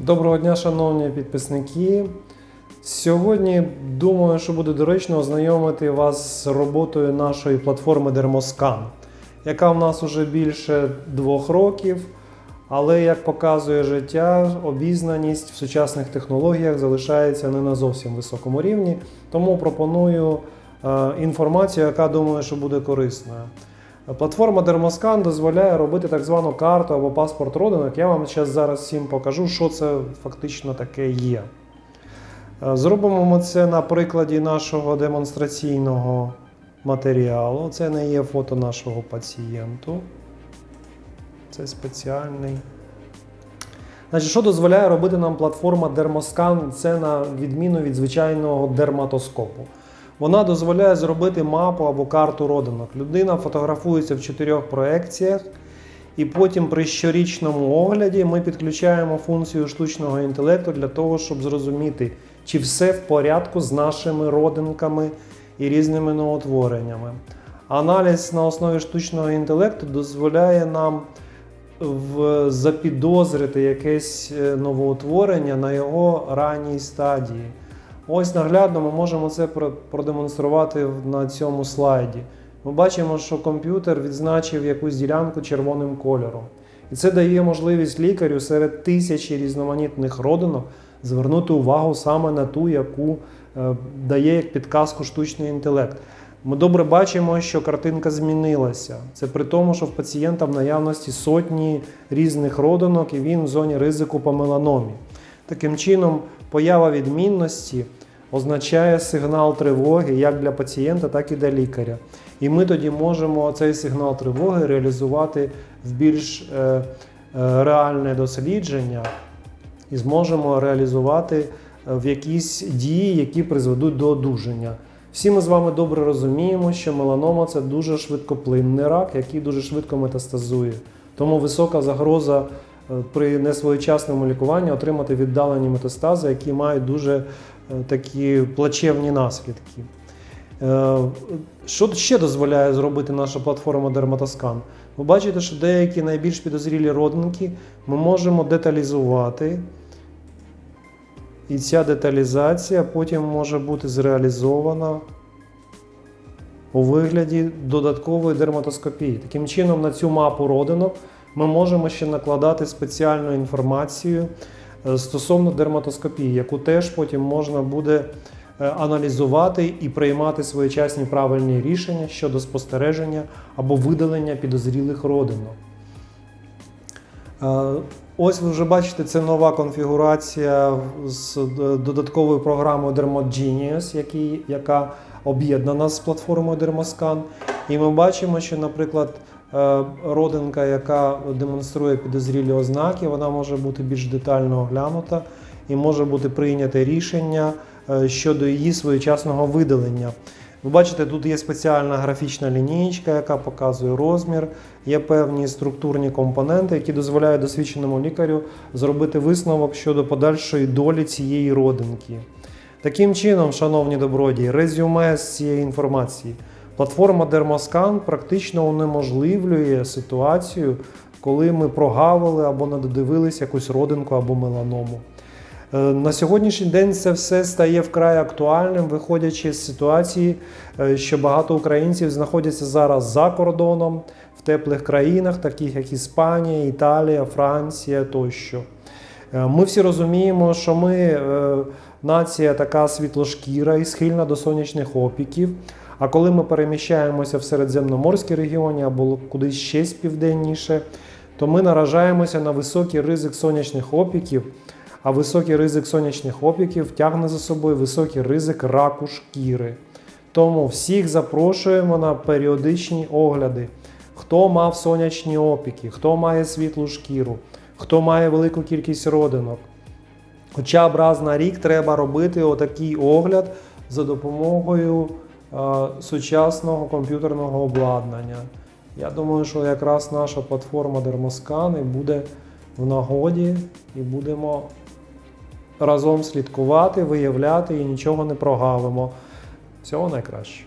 Доброго дня, шановні підписники. Сьогодні думаю, що буде доречно ознайомити вас з роботою нашої платформи Dermoscan, яка в нас вже більше двох років. Але як показує життя, обізнаність в сучасних технологіях залишається не на зовсім високому рівні. Тому пропоную е, інформацію, яка думаю, що буде корисною. Платформа Dermoscan дозволяє робити так звану карту або паспорт родинок. Я вам зараз всім покажу, що це фактично таке є. Е, Зробимо ми це на прикладі нашого демонстраційного матеріалу. Це не є фото нашого пацієнту. Це спеціальний. Значить, що дозволяє робити нам платформа Dermoscan? Це на відміну від звичайного дерматоскопу. Вона дозволяє зробити мапу або карту родинок. Людина фотографується в чотирьох проекціях, і потім при щорічному огляді ми підключаємо функцію штучного інтелекту для того, щоб зрозуміти, чи все в порядку з нашими родинками і різними новотвореннями. Аналіз на основі штучного інтелекту дозволяє нам в- запідозрити якесь е, новоутворення на його ранній стадії. Ось наглядно ми можемо це про- продемонструвати на цьому слайді. Ми бачимо, що комп'ютер відзначив якусь ділянку червоним кольором. І це дає можливість лікарю серед тисячі різноманітних родинок звернути увагу саме на ту, яку е, дає як підказку штучний інтелект. Ми добре бачимо, що картинка змінилася. Це при тому, що в пацієнта в наявності сотні різних родинок, і він в зоні ризику по меланомі. Таким чином, поява відмінності означає сигнал тривоги як для пацієнта, так і для лікаря. І ми тоді можемо цей сигнал тривоги реалізувати в більш е, е, реальне дослідження і зможемо реалізувати е, в якісь дії, які призведуть до одужання. Всі ми з вами добре розуміємо, що меланома це дуже швидкоплинний рак, який дуже швидко метастазує. Тому висока загроза при несвоєчасному лікуванні отримати віддалені метастази, які мають дуже е, такі плачевні наслідки. Е, Що ще дозволяє зробити наша платформа Dermatoscan? Ви бачите, що деякі найбільш підозрілі родинки ми можемо деталізувати. І ця деталізація потім може бути зреалізована у вигляді додаткової дерматоскопії. Таким чином, на цю мапу родинок ми можемо ще накладати спеціальну інформацію е, стосовно дерматоскопії, яку теж потім можна буде е, аналізувати і приймати своєчасні правильні рішення щодо спостереження або видалення підозрілих родинок. Е, Ось ви вже бачите, це нова конфігурація з додатковою програмою Dermogenius, яка об'єднана з платформою Dermoscan. І ми бачимо, що, наприклад, родинка, яка демонструє підозрілі ознаки, вона може бути більш детально оглянута і може бути прийняте рішення е, щодо її своєчасного видалення. Ви бачите, тут є спеціальна графічна лінієчка, яка показує розмір, є певні структурні компоненти, які дозволяють досвідченому лікарю зробити висновок щодо подальшої долі цієї родинки. Таким чином, шановні добродії, резюме з цієї інформації. Платформа Dermoscan практично унеможливлює ситуацію, коли ми прогавили або не додивились якусь родинку або меланому. Е, На сьогоднішній день це все стає вкрай актуальним, виходячи з ситуації, е, що багато українців знаходяться зараз за кордоном в теплих країнах, таких як Іспанія, Італія, Франція тощо. Е, Ми всі розуміємо, що ми нація така світлошкіра і схильна до сонячних опіків. А коли ми переміщаємося в Середземноморській регіоні або кудись ще південніше, то ми наражаємося на високий ризик сонячних опіків. А високий ризик сонячних опіків тягне за собою високий ризик раку шкіри. Тому всіх запрошуємо на періодичні огляди. Хто мав сонячні опіки, хто має світлу шкіру, хто має велику кількість родинок. Хоча б раз на рік треба робити отакий огляд за допомогою сучасного комп'ютерного обладнання. Я думаю, що якраз наша платформа Дермоскани буде в нагоді і будемо разом слідкувати, виявляти і нічого не прогавимо. Всього найкраще.